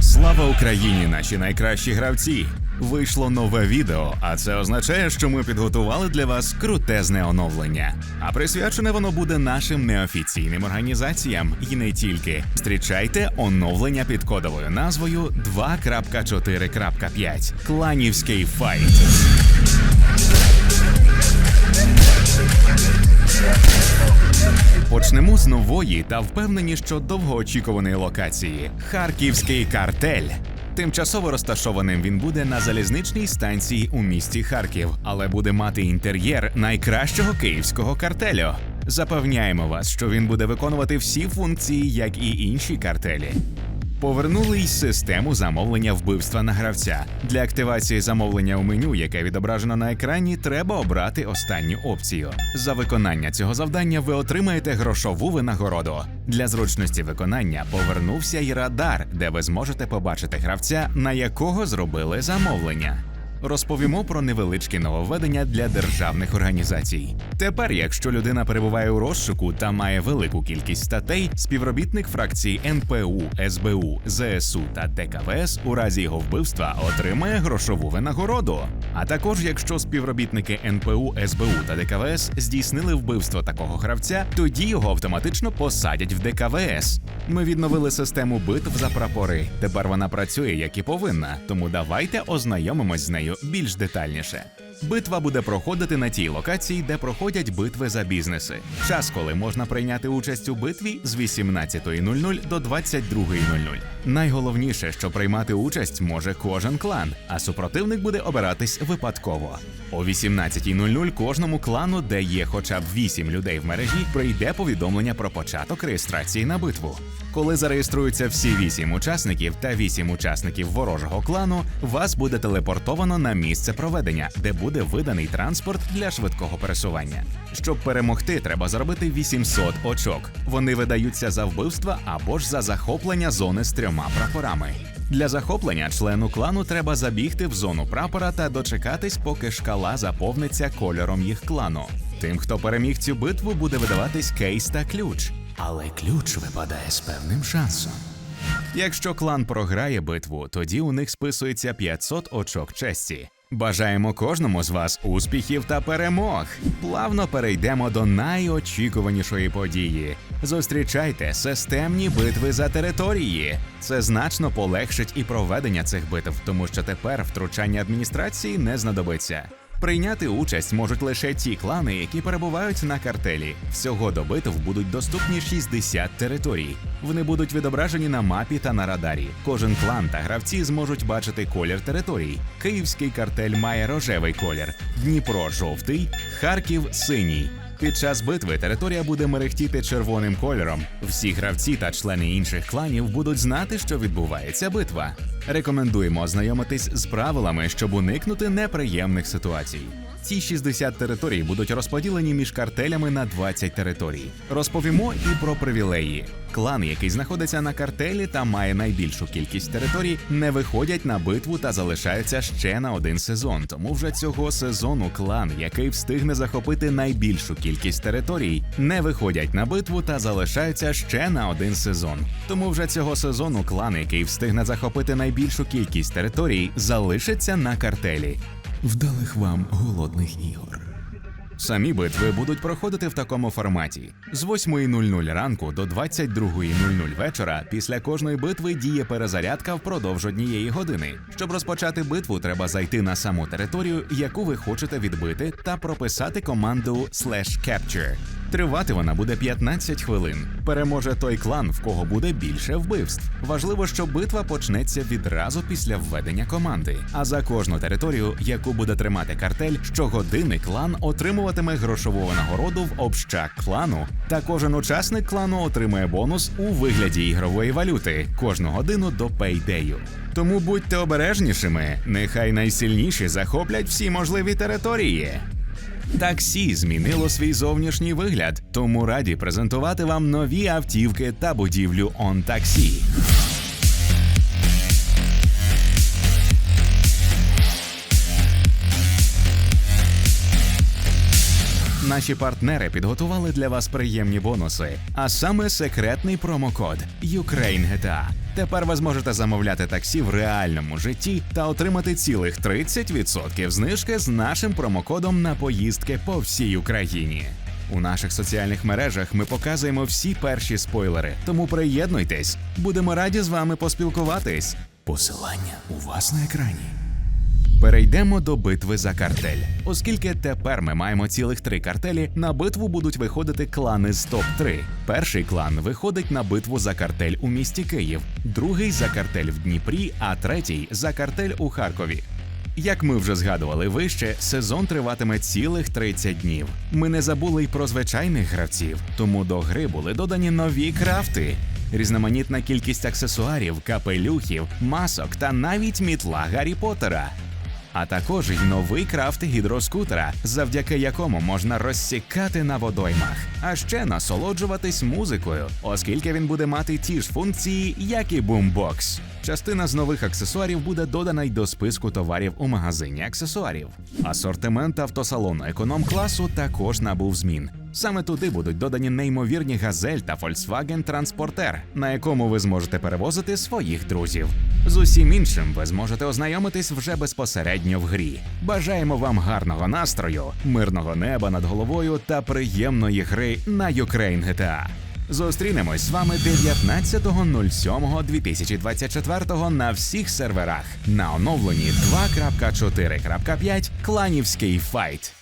Слава Україні, наші найкращі гравці! Вийшло нове відео, а це означає, що ми підготували для вас крутезне оновлення. А присвячене воно буде нашим неофіційним організаціям і не тільки. Зустрічайте оновлення під кодовою назвою 2.4.5 Кланівський файт. Почнемо з нової та впевнені, що довгоочікуваної локації Харківський картель. Тимчасово розташованим він буде на залізничній станції у місті Харків, але буде мати інтер'єр найкращого київського картелю. Запевняємо вас, що він буде виконувати всі функції, як і інші картелі. Повернули й систему замовлення вбивства на гравця. Для активації замовлення у меню, яке відображено на екрані, треба обрати останню опцію. За виконання цього завдання ви отримаєте грошову винагороду. Для зручності виконання повернувся й радар, де ви зможете побачити гравця, на якого зробили замовлення. Розповімо про невеличкі нововведення для державних організацій. Тепер, якщо людина перебуває у розшуку та має велику кількість статей, співробітник фракції НПУ, СБУ, ЗСУ та ДКВС у разі його вбивства отримає грошову винагороду. А також, якщо співробітники НПУ, СБУ та ДКВС здійснили вбивство такого гравця, тоді його автоматично посадять в ДКВС. Ми відновили систему битв за прапори. Тепер вона працює як і повинна, тому давайте ознайомимось з нею більш детальніше. Битва буде проходити на тій локації, де проходять битви за бізнеси. Час, коли можна прийняти участь у битві з 18.00 до 22.00. Найголовніше, що приймати участь може кожен клан, а супротивник буде обиратись випадково. О 18.00 кожному клану, де є хоча б 8 людей в мережі, прийде повідомлення про початок реєстрації на битву. Коли зареєструються всі 8 учасників та 8 учасників ворожого клану, вас буде телепортовано на місце проведення, де буде виданий транспорт для швидкого пересування. Щоб перемогти, треба заробити 800 очок. Вони видаються за вбивства або ж за захоплення зони з трьома прапорами. Для захоплення члену клану треба забігти в зону прапора та дочекатись, поки шкала заповниться кольором їх клану. Тим, хто переміг цю битву, буде видаватись кейс та ключ. Але ключ випадає з певним шансом. Якщо клан програє битву, тоді у них списується 500 очок честі. Бажаємо кожному з вас успіхів та перемог. Плавно перейдемо до найочікуванішої події. Зустрічайте системні битви за території. Це значно полегшить і проведення цих битв, тому що тепер втручання адміністрації не знадобиться. Прийняти участь можуть лише ті клани, які перебувають на картелі. Всього до битв будуть доступні 60 територій. Вони будуть відображені на мапі та на радарі. Кожен клан та гравці зможуть бачити колір територій. Київський картель має рожевий колір, Дніпро жовтий, Харків синій. Під час битви територія буде мерехтіти червоним кольором. Всі гравці та члени інших кланів будуть знати, що відбувається битва. Рекомендуємо ознайомитись з правилами, щоб уникнути неприємних ситуацій. Ці 60 територій будуть розподілені між картелями на 20 територій. Розповімо і про привілеї. Клан, який знаходиться на картелі та має найбільшу кількість територій, не виходять на битву та залишаються ще на один сезон. Тому вже цього сезону клан, який встигне захопити найбільшу кількість територій, не виходять на битву та залишаються ще на один сезон. Тому вже цього сезону клан, який встигне захопити найбільшу кількість територій, залишиться на картелі. Вдалих вам голодних ігор. Самі битви будуть проходити в такому форматі: з 8.00 ранку до 22.00 вечора. Після кожної битви діє перезарядка впродовж однієї години. Щоб розпочати битву, треба зайти на саму територію, яку ви хочете відбити, та прописати команду «slash capture». Тривати вона буде 15 хвилин. Переможе той клан, в кого буде більше вбивств. Важливо, що битва почнеться відразу після введення команди. А за кожну територію, яку буде тримати картель, щогодини клан отримуватиме грошову винагороду в общак клану. Та кожен учасник клану отримує бонус у вигляді ігрової валюти кожну годину до пейдею. Тому будьте обережнішими. Нехай найсильніші захоплять всі можливі території. Таксі змінило свій зовнішній вигляд, тому раді презентувати вам нові автівки та будівлю «Он Taxi. Наші партнери підготували для вас приємні бонуси, а саме секретний промокод UkraineGTA. Тепер ви зможете замовляти таксі в реальному житті та отримати цілих 30% знижки з нашим промокодом на поїздки по всій Україні. У наших соціальних мережах ми показуємо всі перші спойлери, тому приєднуйтесь, будемо раді з вами поспілкуватись. Посилання у вас на екрані. Перейдемо до битви за картель. Оскільки тепер ми маємо цілих три картелі, на битву будуть виходити клани з топ 3 Перший клан виходить на битву за картель у місті Київ, другий за картель в Дніпрі, а третій за картель у Харкові. Як ми вже згадували вище, сезон триватиме цілих 30 днів. Ми не забули й про звичайних гравців, тому до гри були додані нові крафти. Різноманітна кількість аксесуарів, капелюхів, масок та навіть мітла Гаррі Поттера. А також й новий крафт гідроскутера, завдяки якому можна розсікати на водоймах, а ще насолоджуватись музикою, оскільки він буде мати ті ж функції, як і бумбокс. Частина з нових аксесуарів буде додана й до списку товарів у магазині аксесуарів. Асортимент автосалону економ-класу також набув змін. Саме туди будуть додані неймовірні газель та Volkswagen Транспортер, на якому ви зможете перевозити своїх друзів. З усім іншим ви зможете ознайомитись вже безпосередньо в грі. Бажаємо вам гарного настрою, мирного неба над головою та приємної гри на Ukraine GTA. Зустрінемось з вами 19.07.2024 на всіх серверах на оновленні 2.4.5 Кланівський файт.